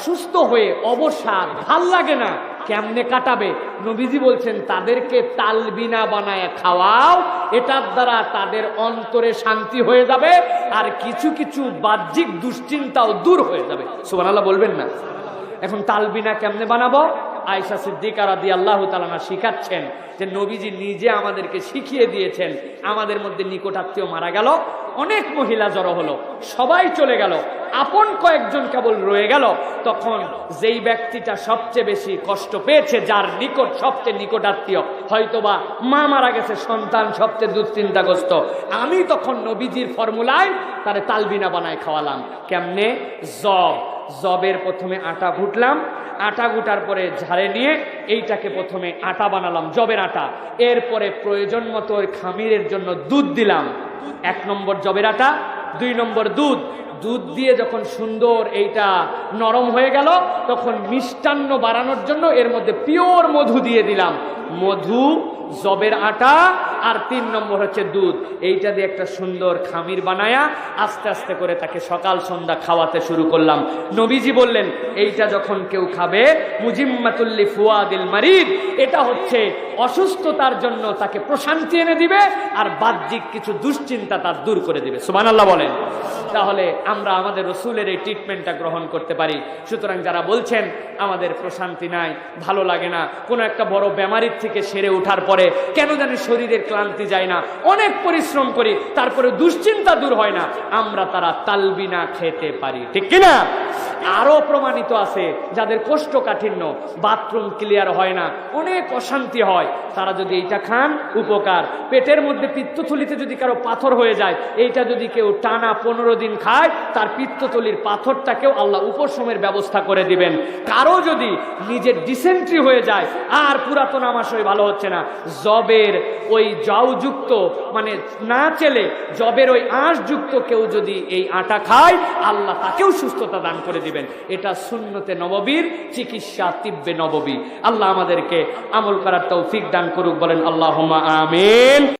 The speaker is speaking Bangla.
অসুস্থ হয়ে অবসাদ ভালো লাগে না। কেমনে কাটাবে? নবীজি বলছেন, তাদেরকে তালবিনা বানায় খাওয়াও, এটার দ্বারা তাদের অন্তরে শান্তি হয়ে যাবে, আর কিছু কিছু বাহ্যিক দুশ্চিন্তাও দূর হয়ে যাবে। সুবহানাল্লাহ বলবেন না। এখন তালবিনা কেমনে বানাবো? আয়সা সিদ্দিকা রাদি আল্লাহ তালানা শিখাচ্ছেন যে, নবীজি নিজে আমাদেরকে শিখিয়ে দিয়েছেন, আমাদের মধ্যে নিকটাত্মীয় মারা গেল, অনেক মহিলা জড়ো হলো, সবাই চলে গেল আপন কয়েকজন কেবল রয়ে গেল, তখন যেই ব্যক্তিটা সবচেয়ে বেশি কষ্ট পেয়েছে, যার নিকট সবচেয়ে নিকট নিকটাত্মীয় হয়তোবা মা মারা গেছে, সন্তান সবচেয়ে দুশ্চিন্তাগ্রস্ত। আমি তখন নবীজির ফর্মুলায় তারে তালবিনা বানায় খাওয়ালাম। কেমনে? জব। জবের প্রথমে আটা ঘুটলাম, আটা গুটার পরে ঝাড়ে নিয়ে এইটাকে প্রথমে আটা বানালাম, জবের আটা। এরপরে প্রয়োজন মতো খামিরের জন্য দুধ দিলাম। এক নম্বর জবের আটা, দুই নম্বর দুধ দুধ দিয়ে যখন সুন্দর এইটা নরম হয়ে গেল, তখন মিষ্টান্ন বাড়ানোর জন্য এর মধ্যে পিওর মধু দিয়ে দিলাম। মধু, জবের আটা আর তিন নম্বর হচ্ছে দুধ। এইটা দিয়ে একটা সুন্দর খামির বানায়া আস্তে আস্তে করে তাকে সকাল সন্ধ্যা খাওয়াতে শুরু করলাম। নবীজি বললেন, এইটা যখন কেউ খাবে মুজিম্মাতুল্লি ফুয়াদিল মারিদ, এটা হচ্ছে অসুস্থতার জন্য তাকে প্রশান্তি এনে দিবে আর বাহ্যিক কিছু দুশ্চিন্তা তার দূর করে দিবে। সুমান আল্লাহ বলেন। তাহলে আমরা আমাদের রসুলের এই ট্রিটমেন্টটা গ্রহণ করতে পারি। সুতরাং যারা বলছেন, আমাদের প্রশান্তি নাই, ভালো লাগে না। কোনো একটা বড় বেমারির থেকে সেরে ওঠার পরে কেন জানি শরীরের ক্লান্তি যায় না। অনেক পরিশ্রম করি, তারপরে দুশ্চিন্তা দূর হয় না। আমরা তারা তালবিনা খেতে পারি। ঠিক কিনা? আরও প্রমাণিত আছে, যাদের কোষ্ঠকাঠিন্য, বাথরুম ক্লিয়ার হয় না, অনেক অশান্তি হয়। তারা যদি এইটা খান, উপকার। পেটের মধ্যে পিত্তথলিতে যদি কারও পাথর হয়ে যায়, এইটা যদি কেউ টানা পনেরো দিন খায়, তার পিত্ততলির পাথরটাকেও আল্লাহ উপশমের ব্যবস্থা করে দিবেন। কারও যদি নিজের ডিসেন্ট্রি হয়ে যায়, আর পুরাতন আমাশয় ভালো হচ্ছে না। জবের ওই জউযুক্ত মানে না চেলে জবের ওই আঁশযুক্ত কেউ যদি এই আটা খায়, আল্লাহ তাকেও সুস্থতা দান করে দিবেন। এটা শূন্যতে নববীর, চিকিৎসা তিব্বে নববী। আল্লাহ আমাদেরকে আমল করার তৌফিক দান করুক, বলেন আল্লাহ আমিন।